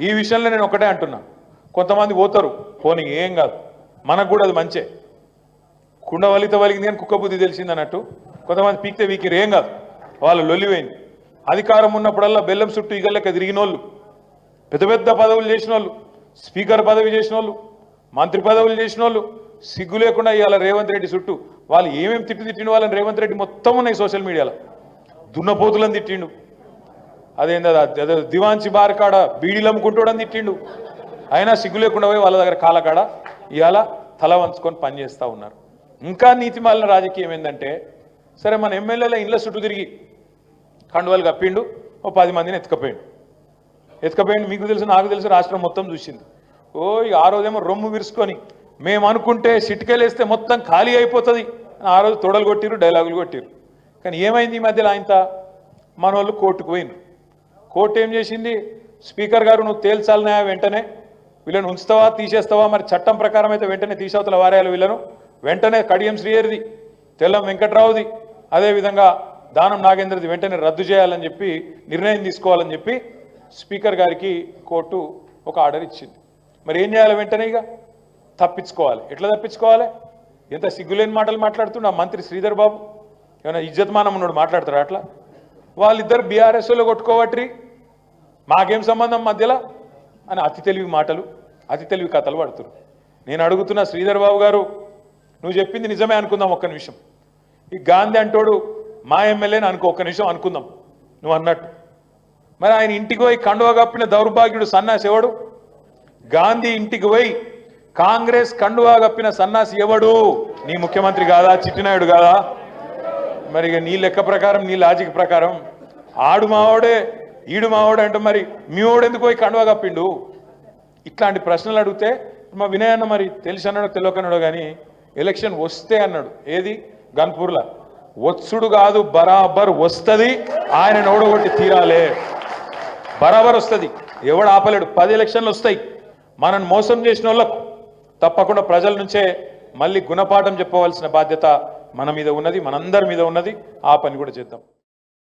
ఈ విషయంలో నేను ఒకటే అంటున్నా. కొంతమంది పోతారు. పోనీ ఏం కాదు. మనకు కూడా అది మంచే. కుండ వలిత వలిగింది కానీ కుక్క బుద్ధి తెలిసింది అన్నట్టు. కొంతమంది పీక్తే వీకిరు. ఏం కాదు. వాళ్ళు లొల్లిపోయింది. అధికారం ఉన్నప్పుడల్లా బెల్లం చుట్టూ ఇగల్లెక్క తిరిగిన వాళ్ళు పెద్ద పెద్ద పదవులు చేసిన వాళ్ళు స్పీకర్ పదవి చేసిన వాళ్ళు మంత్రి పదవులు చేసిన వాళ్ళు సిగ్గు లేకుండా ఇవాళ రేవంత్ రెడ్డి చుట్టూ. వాళ్ళు ఏమేమి తిట్టు తిట్టిన వాళ్ళని రేవంత్ రెడ్డి మొత్తం ఉన్నాయి సోషల్ మీడియాలో. దున్నపోతులను తిట్టిండు. అదేంది అదే? దివాంచి బార్ కాడ బీడీలు అమ్ముకుంటాడని తిట్టిండు. అయినా సిగ్గు లేకుండా పోయి వాళ్ళ దగ్గర కాలకాడ ఇవాళ తల వంచుకొని పనిచేస్తూ ఉన్నారు. ఇంకా నీతిమాలిన రాజకీయం ఏంటంటే సరే మన ఎమ్మెల్యేల ఇండ్ల చుట్టూ తిరిగి కండువాలు కప్పిండు ఓ పది మందిని ఎత్తుకపోయిండు. ఎత్తుకపోయిండు మీకు తెలుసు నాకు తెలుసు రాష్ట్రం మొత్తం చూసింది. ఓ ఆ రోజేమో రొమ్ము విరుచుకొని మేము అనుకుంటే సిటికెళ్ళేస్తే మొత్తం ఖాళీ అయిపోతుంది ఆ రోజు తొడలు కొట్టిరు డైలాగులు కొట్టిరు కానీ ఏమైంది ఈ మధ్యలో ఆయనత మన వాళ్ళు కోర్టుకు పోయినారు కోర్టు ఏం చేసింది? స్పీకర్ గారు నువ్వు తేల్చాలనే వెంటనే? వీళ్ళని ఉంచుతావా? తీసేస్తావా? మరి చట్టం ప్రకారం అయితే వెంటనే తీసవతల వారేయాలి వీళ్ళను. వెంటనే కడియం శ్రీయర్ది తెల్లం వెంకట్రావుది అదేవిధంగా దానం నాగేంద్రది వెంటనే రద్దు చేయాలని చెప్పి నిర్ణయం తీసుకోవాలని చెప్పి స్పీకర్ గారికి కోర్టు ఒక ఆర్డర్ ఇచ్చింది. మరి ఏం చేయాలి వెంటనే ఇక? తప్పించుకోవాలి. ఎట్లా తప్పించుకోవాలి? ఎంత సిగ్గులేని మాటలు మాట్లాడుతున్నా మంత్రి శ్రీధర్ బాబు. ఏమైనా ఇజ్జత్మానం ఉన్నాడు మాట్లాడతారు అట్లా? వాళ్ళిద్దరు బీఆర్ఎస్లో కొట్టుకోవట్రి. మాకేం సంబంధం మధ్యలో? అని అతి తెలివి మాటలు అతి తెలివి కథలు పడుతున్నారు నేను అడుగుతున్న శ్రీధర్ బాబు గారు నువ్వు చెప్పింది నిజమే అనుకుందాం ఒక్క నిమిషం. ఈ గాంధీ అంటోడు మా ఎమ్మెల్యేని అనుకో ఒక్క నిమిషం అనుకుందాం. నువ్వు అన్నట్టు. మరి ఆయన ఇంటికి పోయి కండువ కప్పిన దౌర్భాగ్యుడు సన్నాసి ఎవడు? గాంధీ ఇంటికి పోయి కాంగ్రెస్ కండువా కప్పిన సన్నాసి ఎవడు? నీ ముఖ్యమంత్రి కాదా? చిట్టినాయుడు కాదా? మరి ఇక నీ లెక్క ప్రకారం నీ లాజిక్ ప్రకారం. ఆడు మావాడే ఈడు మావాడు అంటే మరి మీ వాడు ఎందుకు పోయి కండువా కప్పిండు? ఇట్లాంటి ప్రశ్నలు అడిగితే మా వినయ్ అన్న మరి తెలిసి అన్నాడో తెలియకన్నాడో కానీ ఎలక్షన్ వస్తే అన్నాడు. ఏది? గన్పూర్లా. వత్సుడు కాదు బరాబర్ వస్తుంది ఆయన ఓడగొట్టి తీరాలే. బరాబర్ వస్తుంది. ఎవడు ఆపలేడు. పది ఎలక్షన్లు వస్తాయి. మనల్ని మోసం చేసిన వాళ్ళకు తప్పకుండా ప్రజల నుంచే మళ్ళీ గుణపాఠం చెప్పవలసిన బాధ్యత మన మీద ఉన్నది మనందరి మీద ఉన్నది. ఆ పని కూడా చేద్దాం.